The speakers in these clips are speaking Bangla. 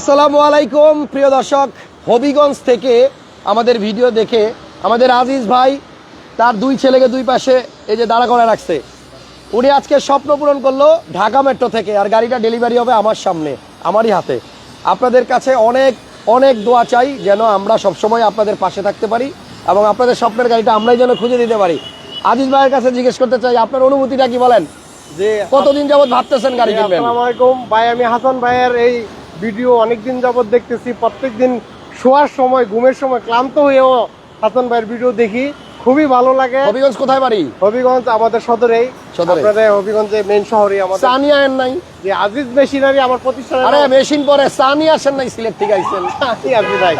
আসসালামু আলাইকুম প্রিয় দর্শক। হবিগঞ্জ থেকে আমাদের ভিডিও দেখে আমাদের আজিজ ভাই তার দুই ছেলেকে দুই পাশে এই যে দাঁড়া করে রাখছে। উনি আজকে স্বপ্ন পূরণ করল ঢাকা মেট্রো থেকে আর গাড়িটা ডেলিভারি হবে আমার সামনে আমারই হাতে। আপনাদের কাছে অনেক অনেক দোয়া চাই যেন আমরা সবসময় আপনাদের পাশে থাকতে পারি এবং আপনাদের স্বপ্নের গাড়িটা আমরাই যেন খুঁজে দিতে পারি। আজিজ ভাইয়ের কাছে জিজ্ঞেস করতে চাই আপনার অনুভূতিটা কি বলেন? যে কতদিন যাবত ভাবতেছেন গাড়ি কিনবেন? আসসালামু আলাইকুম। ভাই আমি হাসান ভাইয়ের এই ভিডিও অনেকদিন যাবত দেখতেছি প্রত্যেকদিন শোয়ার সময় ঘুমের সময় ক্লান্ত হয়েও হাসান ভাইয়ের ভিডিও দেখি। খুবই ভালো লাগে। হবিগঞ্জ কোথায় বাড়ি? হবিগঞ্জ আমাদের সদরেই। সদরে। আপনাদের হবিগঞ্জে মেইন শহরে আমাদের। সানিয়া এর নাই? যে আজিজ মেশিনারি আমার প্রতিষ্ঠানের আরে মেশিন পরে সানি আসেন নাই সিলেট থেকে আইছেন? আছি ভাই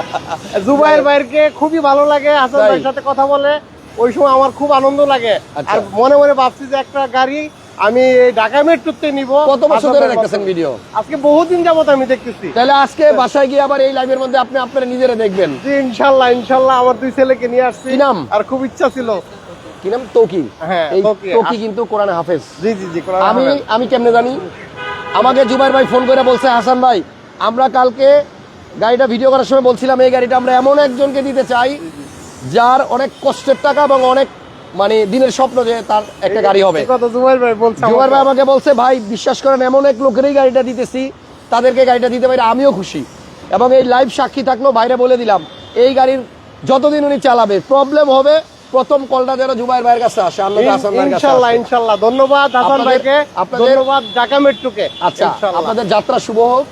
জুবাইর ভাইয়েরকে খুবই ভালো লাগে হাসান ভাইয়ের সাথে কথা বলে। ওই সময় আমার খুব আনন্দ লাগে। আচ্ছা। আর মনে মনে ভাবছি যে একটা গাড়ি আমি ঢাকা মেট্রোতে নিব। কত বছর ধরে দেখতেছেন ভিডিও? আজকে বহুদিন যাবত আমি দেখতেছি। তাহলে আজকে বাসায় গিয়ে আবার এই লাইভের মধ্যে আপনি আপনারা নিজেরা দেখবেন? জি ইনশাল্লাহ ইনশাল্লাহ আমার দুই ছেলেকে নিয়ে আসছি। কি নাম? আর খুব ইচ্ছা ছিল। কি নাম? তোকি। হ্যাঁ, এই। তোকি। কিন্তু কোরআনে হাফেজ। জি জি জি কোরআন আমি আমি কেমনে জানি? আমাকে জুবাইর ভাই ফোন করে বলছে হাসান ভাই আমরা কালকে গাড়িটা ভিডিও করার সময় বলছিলাম এই গাড়িটা আমরা এমন একজনকে দিতে চাই যার অনেক কষ্টের টাকা এবং অনেক মানে দিনের স্বপ্ন যে তার একটা গাড়ি হবে। জুবাইর ভাই ভাই আমাকে। বলছে ভাই বিশ্বাস করেন এমন এক লোকেরই গাড়িটা দিতেছি তাদেরকে গাড়িটা দিতে পারি আমিও খুশি। এবং এই লাইভ সাক্ষী থাকল বাইরে বলে দিলাম এই গাড়ির যতদিন উনি চালাবে প্রবলেম হবে প্রথম কলটা যেন জুবাইর ভাইয়ের কাছে আসে আল্লাহ হাসান ভাইয়ের কাছে ইনশাল্লাহ আসে। ইনশাল্লাহ ধন্যবাদ হাসান ভাইকে আপনাদের- ধন্যবাদ ঢাকা মেট্রোকে আচ্ছা আপনাদের যাত্রা শুভ হোক।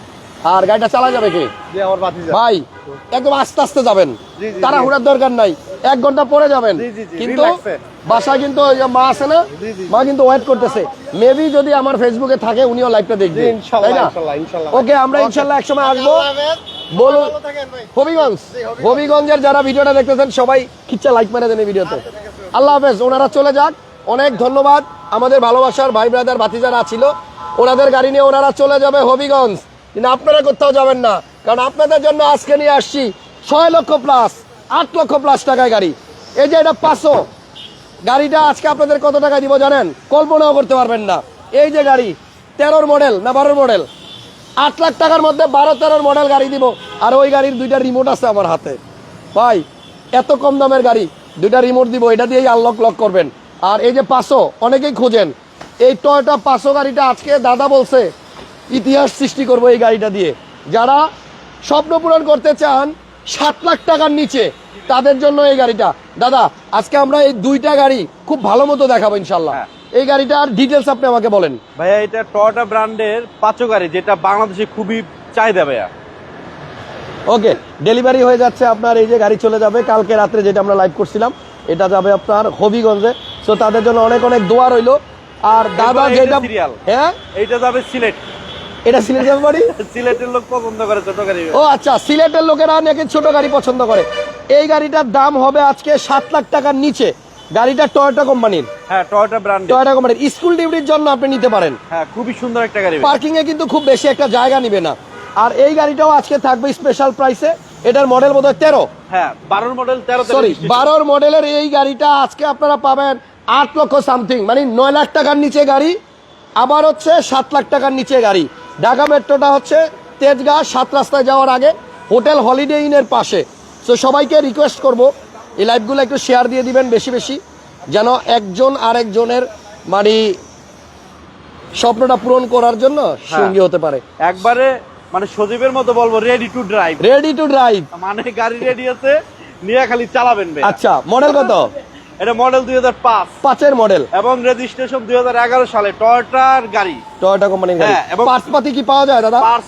আর গাড়িটা চালা যাবে কি? জি আমার ভাই একদম আস্তে আস্তে যাবেন। তারা। হুড়ার দরকার নাই। এক ঘণ্টা পরে যাবেন। কিন্তু। বাসায় কিন্তু মা আছে না। মা কিন্তু ওয়েট করতেছে। মেবি যদি আমার ফেসবুকে থাকে উনিও লাইভটা দেখবে। তাই না? ওকে আমরা. ইনশাল্লাহ একসময় আসব। বলুন হবিগঞ্জ। হবিগঞ্জের যারা ভিডিওটা দেখতেছেন সবাই খিচ্ছা লাইক মেরে দেন এই ভিডিওতে। আল্লাহ হাফেজ ওনারা চলে যাক। অনেক ধন্যবাদ। আমাদের ভালোবাসার ভাই ব্রাদার ভাতিজারা ছিল ওনাদের গাড়ি নিয়ে ওনারা চলে যাবে হবিগঞ্জ। কিন্তু আপনারা কোথাও যাবেন না। কারণ আপনাদের জন্য আজকে নিয়ে আসছি ছয় লক্ষ প্লাস আট লক্ষ প্লাস টাকায় গাড়ি। এই যে এটা পাঁচশো। গাড়িটা আজকে আপনাদের কত টাকা দিব জানেন? কল্পনাও করতে পারবেন না। এই যে গাড়ি, তেরোর মডেল না বারোর মডেল আট লাখ টাকার মধ্যে বারো, তেরোর মডেল গাড়ি দিব। আর ওই গাড়ির দুইটা রিমোট আছে আমার হাতে। ভাই, এত কম দামের গাড়ি, দুইটা রিমোট দিব, এটা দিয়েই আনলক লক করবেন। আর এই যে পাঁচশো, অনেকেই খোঁজেন। এই টয়টা পাঁচশো গাড়িটা আজকে দাদা বলছে, ইতিহাস সৃষ্টি করব এই গাড়িটা দিয়ে। যারা স্বপ্ন পূরণ করতে চান সাত লাখ টাকার নিচে তাদের জন্য এই গাড়িটা। দাদা আজকে আমরা এই দুইটা গাড়ি খুব ভালো মতো দেখাবো ইনশাল্লাহ হ্যাঁ। এই গাড়িটার ডিটেলস আপনি আমাকে বলেন। ভাইয়া এটা টয়োটা ব্র্যান্ডের পাঁচো গাড়ি যেটা বাংলাদেশে খুবই চাহিদা ভাইয়া। ওকে ডেলিভারি হয়ে যাচ্ছে আপনার এই যে গাড়ি চলে যাবে কালকে রাত্রে যেটা আমরা লাইভ করছিলাম। এটা যাবে আপনার হবিগঞ্জে। সো তাদের জন্য অনেক অনেক দোয়া রইল। আর দাদা যেটা হ্যাঁ? এইটা যাবে সিলেট। এটা সিলেট বাড়ি? সিলেটের লোক পছন্দ করে ছোট গাড়ি। ও আচ্ছা সিলেটের লোকেরা নাকি ছোট গাড়ি পছন্দ করে। এই গাড়িটার দাম হবে আজকে সাত লাখ টাকার নিচে। গাড়িটা টয়োটা কোম্পানির। হ্যাঁ টয়োটা ব্র্যান্ড টয়োটা কোম্পানির। স্কুল ডিউটির জন্য আপনি নিতে পারেন। হ্যাঁ খুবই সুন্দর একটা গাড়ি। পার্কিং এ কিন্তু খুব বেশি একটা জায়গা নিবে না। আর এই গাড়িটাও আজকে থাকবে স্পেশাল প্রাইসে এটার মডেল বোধ হয় তেরো। হ্যাঁ বারোর মডেল তেরো সরি বারোর মডেলের এই গাড়িটা আজকে আপনারা পাবেন আট লক্ষ সামথিং মানে নয় লাখ টাকার নিচে গাড়ি আবার হচ্ছে সাত লাখ টাকার নিচে গাড়ি। ঢাকা মেট্রোটা হচ্ছে তেজগাঁ সাত রাস্তায় যাওয়ার আগে। হোটেল হলিডে ইনের পাশে। তো সবাইকে রিকোয়েস্ট করব এই লাইভগুলো একটু শেয়ার দিয়ে দিবেন বেশি বেশি যেন একজন আরেকজনের মানে স্বপ্নটা পূরণ করার জন্য সঙ্গী হতে পারে। একবারে মানে সজীবের মতো বলব ready to drive ready to drive মানে গাড়ি রেডি আছে নিয়ে খালি চালাবেন আচ্ছা মডেল কত? এটা মডেল দুই হাজার পাঁচ। পাঁচের মডেল এবং রেজিস্ট্রেশন দুই হাজার এগারো সালে টয়োটার গাড়ি। টয়োটা কোম্পানির গাড়ি। হ্যাঁ, এবং- পার্টস পাতি কি পাওয়া যায় দাদা? পার্স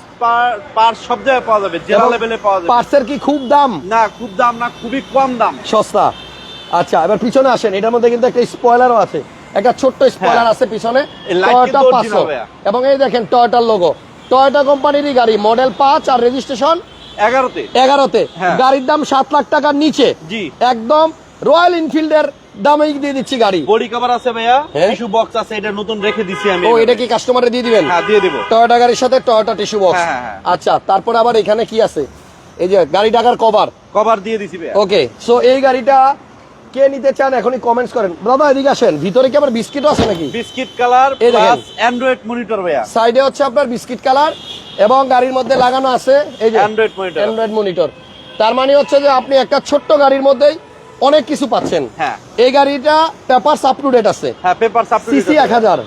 পার্স সব জায়গায় পাওয়া যাবে জেলা লেভেলে পাওয়া যাবে। পার্টসের কি খুব দাম? না খুব দাম না খুবই কম দাম। সস্তা। আচ্ছা এবার পিছনে আসেন। এটার মধ্যে কিন্তু একটা স্পয়লারও আছে। একটা ছোট্ট স্পয়লার আছে পিছনে। light পাঁচশো। এবং এই দেখেন টয়োটার লোগো টয়োটা কোম্পানিরই গাড়ি মডেল পাঁচ আর রেজিস্ট্রেশন এগারোতে। এগারোতে। হ্যাঁ। গাড়ির দাম সাত লাখ টাকার নিচে। জি। একদম রয়্যাল এনফিল্ডের দামেই দিয়ে দিচ্ছি গাড়ি। বডি কভার আছে ভাইয়া? হ্যাঁ। টিস্যু বক্স আছে এটা নতুন রেখে দিছি আমি ও এটা কি কাস্টমারে দিয়ে দিবেন? হ্যাঁ দিয়ে দেবো। টয়োটা গাড়ির সাথে টয়োটা টিস্যু বক্স। আচ্ছা তারপর আবার এখানে কি আছে? এই যে গাড়ি কভার কভার দিয়ে দিছি ভাইয়া। ওকে সো এই গাড়িটা কে নিতে চান এখনই কমেন্টস করেন। দাদা এদিকে আসেন। ভিতরে কি আবার বিস্কিটও আছে নাকি? Biscuit colour plus Android monitor ভাইয়া। সাইডে হচ্ছে আপনার বিস্কিট কালার এবং গাড়ির মধ্যে লাগানো আছে এই যে। অ্যান্ড্রয়েড মনিটর তার মানে হচ্ছে যে আপনি একটা ছোট্ট গাড়ির মধ্যেই অনেক কিছু পাচ্ছেন। হ্যাঁ। এই গাড়িটা পেপার আপ টু ডেট আছে। হ্যাঁ পেপার সিসি এক হাজার।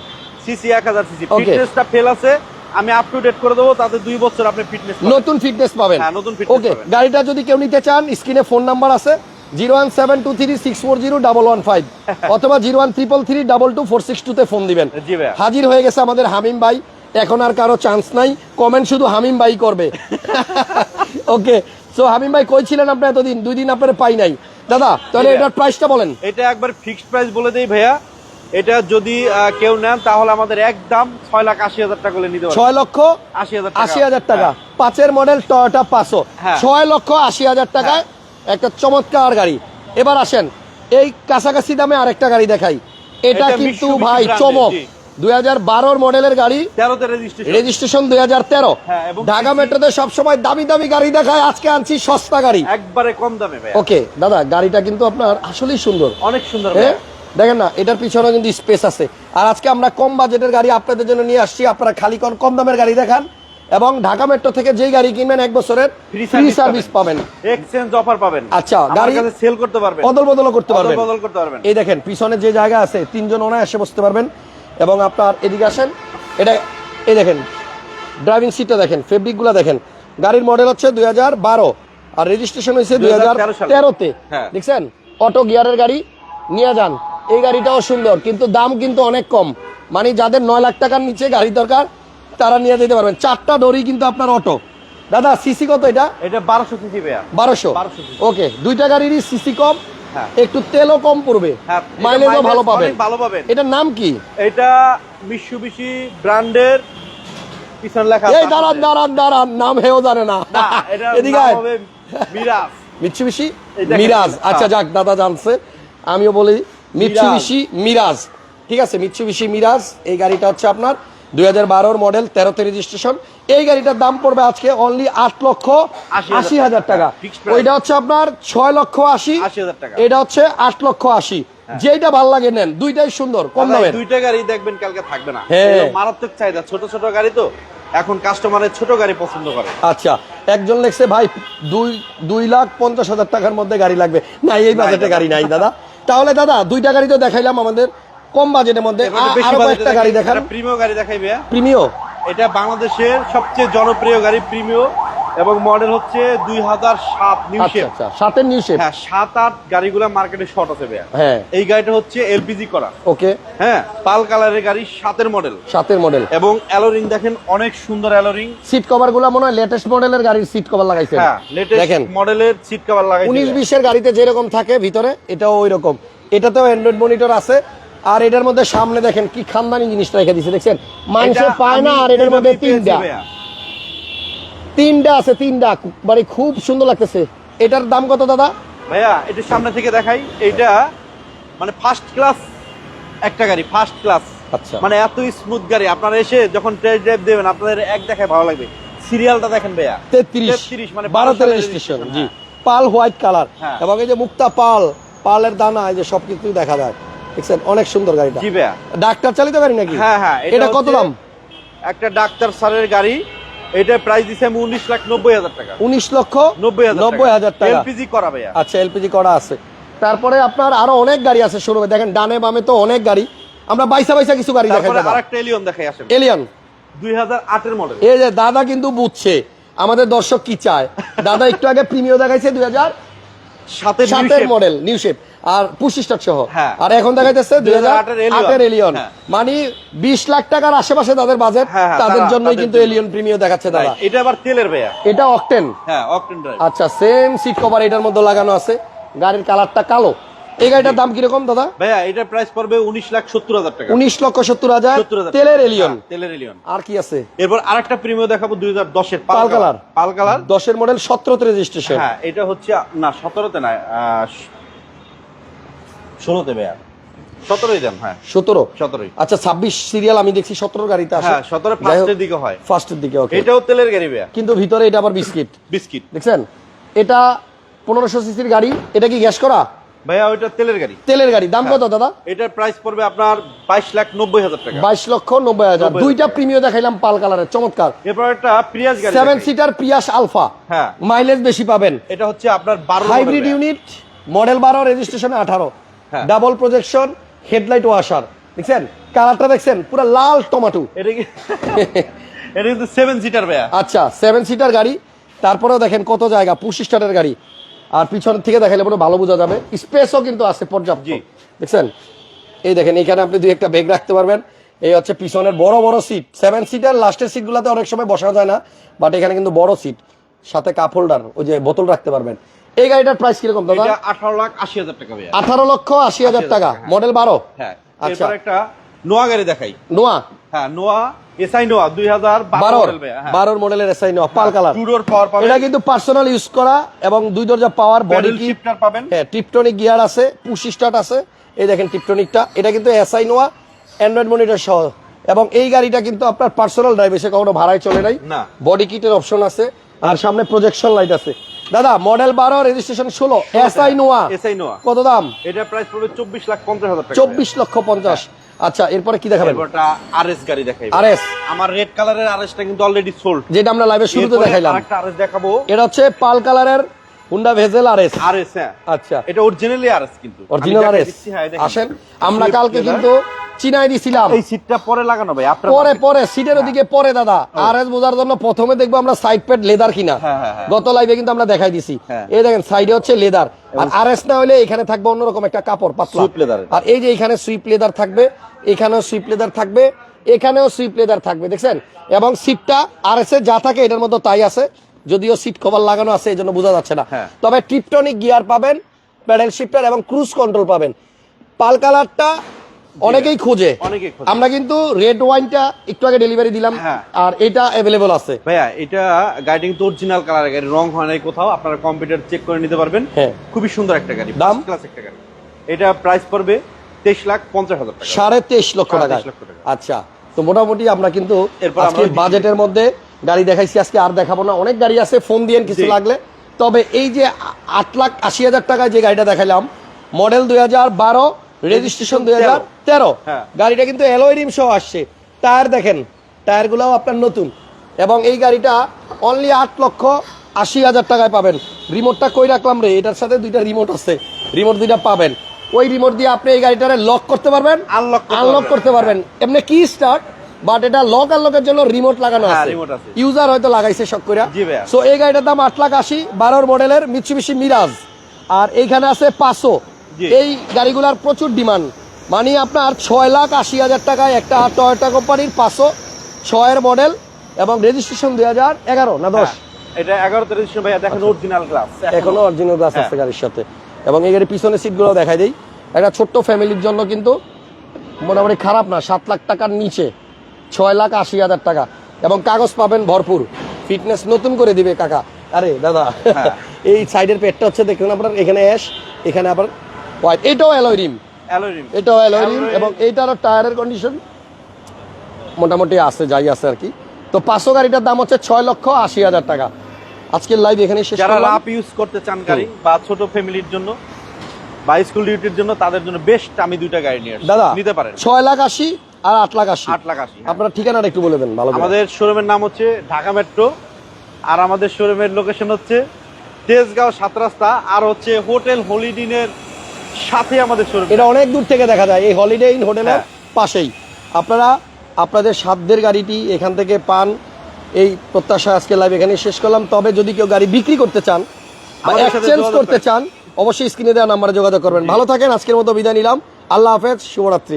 সিসি এক হাজার সিসি ফিটনেসটা ফেল আছে। আমি আপ টু ডেট করে দেবো তাতে দুই বছর আপনি ফিটনেস নতুন ফিটনেস পাবেন। হ্যাঁ, নতুন fitness ওকে গাড়িটা যদি কেউ নিতে চান স্ক্রিনে ফোন নাম্বার আছে। Zero one seven two three six four zero double one five অথবা zero one triple three double two four six টুতে ফোন দিবেন। হাজির হয়ে গেছে আমাদের হামিম ভাই। এখন আর কারও চান্স নাই। কমেন্ট শুধু হামিম ভাই করবে। ওকে সো হামিম ভাই কই ছিলেন আপনি এতদিন? দুই দিন আপনার পাই নাই। দাদা তাহলে এটার প্রাইসটা বলেন। এটা একবার ফিক্সড প্রাইস বলে দেই ভাইয়া। এটা যদি কেউ নেন তাহলে আমাদের একদম ছয় লাখ আশি হাজার টাকা করে নিতে ছয় লক্ষ আশি হাজার আশি হাজার টাকা। হ্যাঁ। পাঁচের মডেল টয়োটা পাঁচশো। হ্যাঁ। ছয় লক্ষ আশি হাজার টাকায় একটা চমৎকার গাড়ি। এবার আসেন এই কাছাকাছি দামে আরেকটা গাড়ি দেখাই। এটা কিন্তু ভাই চমক। দুই হাজার বারোর মডেলের গাড়ি। তেরোতে রেজিস্ট্রেশন রেজিস্ট্রেশন দুই হাজার তেরো। হ্যাঁ, ঢাকা মেট্রোতে সবসময় দামি দামি গাড়ি দেখায়। আজকে আনছি সস্তা গাড়ি। একবারে কম দামে ওকে দাদা গাড়িটা কিন্তু আপনার আসলেই সুন্দর। অনেক সুন্দর হ্যাঁ? দেখেন না এটার পিছনে কিন্তু স্পেস আছে। আর আজকে আমরা কম বাজেটের গাড়ি আপনাদের জন্য নিয়ে আসছি। আপনারা খালি কম কম দামের গাড়ি দেখান। এবং ঢাকা মেট্রো থেকে যেই গাড়ি কিনবেন এক বছরের ফ্রি সার্ভিস পাবেন। এক্সচেঞ্জ অফার পাবেন। আচ্ছা, গাড়ি- সেল করতে পারবেন। অদল বদলও করতে পারবেন। বদল করতে পারবেন। এই দেখেন পিছনে যে জায়গা আছে তিনজন অনায়াসে বসতে পারবেন। এবং আপনার এদিকে আসেন এটা এই দেখেন ড্রাইভিং সিটটা দেখেন ফেব্রিকগুলো দেখেন। গাড়ির মডেল হচ্ছে দুই আর রেজিস্ট্রেশন হয়েছে দুই হাজার তেরোতে। হ্যাঁ। দেখছেন? অটো গিয়ারের গাড়ি নিয়ে যান। এই গাড়িটাও সুন্দর কিন্তু দাম কিন্তু অনেক কম। মানে যাদের নয় লাখ টাকার নিচে গাড়ি দরকার তারা নিয়ে যেতে পারবেন। চারটা দড়ি কিন্তু আপনার অটো। দাদা সিসি কত এটা? এটা বারোশো সিসি বারোশো। ওকে দুইটা গাড়িরই সিসি কম। একটু তেলও কম পড়বে। হ্যাঁ, মাইলেজও ভালো পাবেন। ভালো পাবেন। এটার নাম কি? এটা মিশুবিশি ব্র্যান্ডের পিছনে লেখা এই দাঁড়ান দাঁড়ান দাঁড়ান নাম হেও জানে না। এদিকে মিরাজ। দেখেন, মিরাজ আচ্ছা হ্যাঁ। যাক দাদা জানছে। আমিও বলি মিৎসুবিশি মিরাজ ঠিক আছে মিৎসুবিশি মিরাজ এই গাড়িটা হচ্ছে আপনার দুই হাজার বারোর মডেল তেরোতে রেজিস্ট্রেশন এই গাড়িটার দাম পড়বে আজকে অনলি আট লক্ষ আশি হাজার টাকা। ওইটা হচ্ছে আপনার ছয় লক্ষ আশি। এটা হচ্ছে আট লক্ষ আশি। যেটা ভালো লাগে নেন দুইটাই সুন্দর কম এই দামের। দুইটা গাড়ি দেখবেন কালকে থাকবে না। হ্যাঁ। মারাত্মক চাহিদা ছোট ছোট গাড়ি তো। এখন কাস্টমারের ছোট গাড়ি পছন্দ করে। আচ্ছা একজন লেখছে ভাই দুই দুই লাখ পঞ্চাশ হাজার টাকার মধ্যে গাড়ি লাগবে। না এই বাজেটে গাড়ি নাই দাদা। তাহলে দাদা দুইটা গাড়ি তো দেখাইলাম আমাদের। কম বাজেটের মধ্যে একটু গাড়ি দেখান। প্রিমিয় গাড়ি দেখাই ভাইয়া প্রিমিও এটা বাংলাদেশের সবচেয়ে জনপ্রিয় গাড়ি প্রিমিয় এবং মডেল হচ্ছে দুই হাজার সাত নিউ আচ্ছা আচ্ছা সাতের নিউ শেপ হ্যাঁ সাত আট গাড়িগুলা মার্কেটে শর্ট আছে ভাইয়া। হ্যাঁ। এই গাড়িটা হচ্ছে এলপিজি করা। ওকে। হ্যাঁ পাল কালারের গাড়ি সাতের মডেল সাতের মডেল এবং অ্যালোরিং দেখেন অনেক সুন্দর অ্যালোরিং সিট কভারগুলা মনে হয় লেটেস্ট মডেলের গাড়ির সিট কভার লাগাইছে। হ্যাঁ লেটেস্ট মডেলের সিট কভার লাগাইছে উনিশ বিশের গাড়িতে যেরকম থাকে ভিতরে এটাও ওই রকম এটাতেও অ্যান্ড্রয়েড মনিটর আছে। আর এটার মধ্যে সামনে দেখেন কি খানদানি জিনিসটা রেখে দিছে দেখছেন? এটা পায় না আর এটার মধ্যে তিনটা। তিনটা আছে তিনটা। মানে খুব সুন্দর লাগতেছে। এটার দাম কত দাদা? ভাইয়া এটা সামনে থেকে দেখাই। এটা মানে ফার্স্ট ক্লাস একটা গাড়ি ফার্স্ট ক্লাস আচ্ছা। মানে এত স্মুথ গাড়ি। আপনারা এসে যখন টেস্ট ড্রাইভ দেবেন আপনাদের এক দেখায় ভালো লাগবে। সিরিয়ালটা দেখেন ভাইয়া। তেত্রিশ। 33 মানে বারোতে সালের রেজিস্ট্রেশন জি। Pearl white colour. এবং এই যে মুক্তা পাল পালের দানা এই যে সবকিছু দেখা যায়। দেখছেন অনেক সুন্দর গাড়িটা। জি ভাইয়া। ডাক্তার চালিত গাড়ি নাকি? হ্যাঁ হ্যাঁ এটা কত দাম? একটা ডাক্তার স্যারের গাড়ি। এটা প্রাইস দিছে আমি উনিশ লাখ নব্বই হাজার টাকা। উনিশ লক্ষ নব্বই হাজার টাকা। এলপিজি করা ভাইয়া। আচ্ছা এলপিজি করা আছে। তারপরে আপনার আরও অনেক গাড়ি আছে শুরু দেখেন ডানে বামে তো অনেক গাড়ি। আমরা বাইসা বাইসা কিছু গাড়ি দেখাই তারপরে আরেকটা এলিয়ন দেখাই আসেন। এলিয়ান দুই হাজার আটের মডেল এই যে দাদা কিন্তু বুঝছে। আমাদের দর্শক কি চায়? দাদা একটু আগে প্রিমিয় দেখাইছে দুই হাজার। সাতের মডেল নিউ শেপ আর স্টক সহ। হ্যাঁ। আর এখন দেখাইতেছে দুই হাজার 2008 এর এলিয়ন হ্যাঁ। মানে বিশ লাখ টাকার আশেপাশে তাদের বাজেট হ্যাঁ, তাদের জন্য জন্যই কিন্তু এলিয়ন প্রিমিয় দেখাচ্ছে দাদা এটা আবার তেলের ভাইয়া। এটা অকটেন হ্যাঁ অকটেন আচ্ছা সেম সিট কভার এটার মধ্যে লাগানো আছে। গাড়ির কালারটা কালো। এই গাড়িটার দাম কীরকম দাদা? ভাইয়া এটা প্রাইস পড়বে উনিশ লাখ সত্তর হাজার টাকা। উনিশ লক্ষ সত্তর হাজার তেলের এলিয়ন হ্যাঁ, তেলের এলিয়ন আর কি আছে? এরপর আরেকটা প্রিমিয়াম দেখাবো দুই হাজার দশের পাল কালার। Pearl colour. দশের মডেল সতেরোতে রেজিস্ট্রেশন হ্যাঁ এটা হচ্ছে না সতেরোতে না ষোলোতে ভাইয়া। সতেরোই হ্যাঁ। সতেরো? সতেরোই। আচ্ছা ছাব্বিশ সিরিয়াল আমি দেখছি সতেরো গাড়িতে আসে। হ্যাঁ সতেরো ফার্স্টের দিকে হয়। ফার্স্টের দিকে ওকে এটাও তেলের গাড়ি ভাইয়া। কিন্তু ভিতরে এটা আবার বিস্কিট। বিস্কিট। দেখছেন? এটা পনেরোশো সিসির গাড়ি। এটা কি গ্যাস করা? ভাইয়া ওইটা তেলের গাড়ি। তেলের গাড়ি। দাম কত দাদা? এটার প্রাইস পড়বে আপনার বাইশ লাখ নব্বই হাজার টাকা। বাইশ লক্ষ নব্বই হাজার। দুইটা প্রিমিয় দেখাইলাম পাল কালারের চমৎকার। এরপর একটা প্রিয়াস গাড়ি সেভেন সিটার প্রিয়াস আলফা হ্যাঁ। মাইলেজ বেশি পাবেন। এটা হচ্ছে আপনার বারো হাইব্রিড ইউনিট মডেল বারো রেজিস্ট্রেশন আঠারো। হ্যাঁ। ডাবল প্রজেকশন হেডলাইট ওয়াশার দেখছেন? কালারটা দেখছেন? পুরো লাল টমাটো। এটা কি? এটা কিন্তু সেভেন সিটার ভাইয়া। আচ্ছা সেভেন সিটার গাড়ি। তারপরেও দেখেন কত জায়গা পুশ স্টারের গাড়ি। আর পিছন থেকে দেখাইলে পুরো ভালো বোঝা যাবে। স্পেসও কিন্তু আছে পর্যাপ্ত। দেখছেন? এই দেখেন এখানে আপনি দুই একটা ব্যাগ রাখতে পারবেন। এই হচ্ছে পিছনের বড় বড় সিট সেভেন সিটার লাস্টের সিটগুলোতে অনেক সময় বসা যায় না বাট এখানে কিন্তু বড় সিট সাথে কাপ হোল্ডার ওই যে বোতল রাখতে পারবেন। এই গাড়িটার প্রাইস কীরকম দাদা? এটা আঠারো লাখ আশি হাজার টাকা আঠারো লক্ষ আশি হাজার টাকা। মডেল বারো? হ্যাঁ। আচ্ছা। একটা নোয়া গাড়ি দেখাই। নোয়া? হ্যাঁ নোয়া এসআই নোয়া দুই হাজার বারোর মডেল ভাইয়া হ্যাঁ। বারোর মডেলের এসআই নোয়া পাল কালার। টুডোর পাওয়ার পাবেন। এটা কিন্তু পার্সোনাল ইউজ করা এবং দুই দরজা পাওয়ার বডি শিফটার পাবেন। হ্যাঁ টিপটনিক গিয়ার আছে পুশ স্টার্ট আছে। এই দেখেন টিপটনিকটা এটা কিন্তু এসআই নোয়া অ্যান্ড্রয়েড মনিটর সহ। এবং এই গাড়িটা কিন্তু আপনার পার্সোনাল ড্রাইভ এসে কখনো ভাড়ায় চলে নাই। না। বডি কিটের অপশন আছে। আর সামনে প্রজেকশন লাইট আছে। দাদা মডেল বারো রেজিস্ট্রেশন ষোলো। এসআই নোয়া এসআই নোয়া কত দাম? এটা প্রাইস পড়বে চব্বিশ লাখ পঞ্চাশ হাজার চব্বিশ লক্ষ পঞ্চাশ। আচ্ছা এরপরে কি দেখাবেন? এরপরটা আরএস গাড়ি দেখাই আরএস। আমার রেড কালারের আরএসটা কিন্তু অলরেডি সোল্ড যেটা আমরা লাইভে শুরুতে দেখাইলাম। আরেকটা আরএস দেখাবো। এটা হচ্ছে পাল কালারের Honda Vezel R S RS হ্যাঁ। আচ্ছা। এটা অরিজিনালি আরএস কিন্তু। Original RS. এস হ্যাঁ। আসেন। আমরা কালকে কিন্তু চিনাই দিছিলাম। এই সিটটা পরে লাগানো ভাই আপনার পরে পরে সিটের ওদিকে পরে দাদা। আর এস বোঝার জন্য প্রথমে দেখব আমরা সাইড প্যাড লেদার কিনা। হ্যাঁ, হ্যাঁ, হ্যাঁ। গত লাইভে কিন্তু আমরা দেখাই দিছি। হ্যাঁ। এই দেখেন সাইডে হচ্ছে লেদার আর আর এস না হলে এখানে থাকবে অন্যরকম একটা কাপড় পাতলা। leather। আর এই যে এখানে সুইপ লেদার থাকবে এখানেও সুইপ লেদার থাকবে এখানেও সুইপ লেদার থাকবে দেখছেন? এবং সিটটা আর এস এ যা থাকে এটার মধ্যে তাই আছে। যদিও সিট কভার লাগানো আছে এই জন্য বোঝা যাচ্ছে না। হ্যাঁ। তবে ট্রিপটনিক গিয়ার পাবেন প্যাডেল শিফটার এবং ক্রুজ কন্ট্রোল পাবেন। পাল কালারটা অনেকেই খোঁজে। আমরা কিন্তু রেড ওয়াইনটা একটু আগে ডেলিভারি দিলাম হ্যাঁ। আর এটা অ্যাভেলেবল আছে। ভাইয়া এটা গাড়িটা কিন্তু অরিজিনাল কালারের গাড়ি রং হয় নাই কোথাও আপনারা কম্পিউটার চেক করে নিতে পারবেন। হ্যাঁ। খুবই সুন্দর একটা গাড়ি দাম? ক্লাস একটা গাড়ি। এটা প্রাইস পড়বে তেইশ লাখ পঞ্চাশ হাজার টাকা। সাড়ে তেইশ লক্ষ টাকা। আচ্ছা তো মোটামুটি আমরা কিন্তু আজকে বাজেটের মধ্যে গাড়ি দেখাইছি আজকে আর দেখাবো না। অনেক গাড়ি আছে ফোন দিয়ে কিছু লাগলে। তবে এই যে আট লাখ আশি হাজার টাকায় যে গাড়িটা দেখাইলাম মডেল দুই হাজার বারো রেজিস্ট্রেশন দুই হাজার তেরো। হ্যাঁ। গাড়িটা কিন্তু অ্যালয় রিম সহ আসছে। টায়ার দেখেন টায়ারগুলোও আপনার নতুন। এবং এই গাড়িটা অনলি আট লক্ষ আশি হাজার টাকায় পাবেন। রিমোটটা কই রাখলাম রে? এটার সাথে দুইটা রিমোট আছে। রিমোট দুইটা পাবেন। ওই রিমোট দিয়ে আপনি এই গাড়িটারে লক করতে পারবেন। করতে আনলক করতে পারবেন। এমনি কি স্টার্ট বাট এটা লক আনলকের জন্য রিমোট লাগানো হ্যাঁ, আছে। ইউজার হয়তো লাগাইছে শখ করে। সো এই গাড়িটার দাম আট লাখ আশি বারোর মডেলের মিৎসুবিশি মিরাজ আর এইখানে আছে পাঁচশো। এই গাড়িগুলার প্রচুর ডিমান্ড। মানে আপনার ছয় লাখ আশি হাজার টাকায় একটা টয়োটা কোম্পানির পাঁচশো ছয়ের মডেল এবং রেজিস্ট্রেশন দুই হাজার এগারো না দশ? হ্যাঁ, এটা এগারোতে রেজিস্ট্রেশন ভাইয়া। দেখেন অরিজিনাল গ্লাস এখনও অরিজিনাল গ্লাস আছে। গাড়ির সাথে। এবং এই গাড়ির পিছনের সিটগুলো দেখাই দেই। একটা ছোট্ট ফ্যামিলির জন্য কিন্তু মোটামুটি খারাপ না সাত লাখ টাকার নিচে ছয় লাখ আশি হাজার টাকা। এবং কাগজ পাবেন ভরপুর। ফিটনেস নতুন করে দিবে কাকা। আরে দাদা হ্যাঁ। এই সাইডের পেটটা হচ্ছে দেখুন আপনার এখানে অ্যাশ এখানে আবার হোয়াইট এটাও অ্যালয় রিম এটাও অ্যালয় রিম এবং এইটারও টায়ারের কন্ডিশন মোটামুটি আছে যাই আছে আর কি। তো পাঁচশো গাড়িটার দাম হচ্ছে ছয় লক্ষ আশি হাজার টাকা। আজকের লাইভ এখানে শেষ যারা করলাম। ইউজ করতে চান গাড়ি বা ছোট ফ্যামিলির জন্য বা স্কুল ডিউটির জন্য তাদের জন্য বেস্ট আমি দুইটা গাড়ি নিয়ে দাদা নিতে পারেন। ছয় লাখ আশি আর আট লাখ আশি। আট লাখ আশি হ্যাঁ। আপনার ঠিকানাটা একটু বলে দেন ভালো আমাদের শোরুমের নাম হচ্ছে ঢাকা মেট্রো আর আমাদের শোরুমের লোকেশন হচ্ছে তেজগাঁও সাত রাস্তা আর হচ্ছে হোটেল হলিডিনের সাথে আমাদের শোরুম এটা অনেক দূর থেকে দেখা যায় এই হলিডে ইন হোটেলের। পাশেই। আপনারা আপনাদের সাধ্যের গাড়িটি এখান থেকে পান। এই প্রত্যাশা আজকে লাইভ এখানে শেষ করলাম। তবে যদি কেউ গাড়ি বিক্রি করতে চান এক্সচেঞ্জ করতে চান অবশ্যই স্ক্রিনে দেওয়া নাম্বারে যোগাযোগ করবেন। ভালো থাকেন আজকের মতো বিদায় নিলাম। আল্লাহ হাফেজ শুভরাত্রি।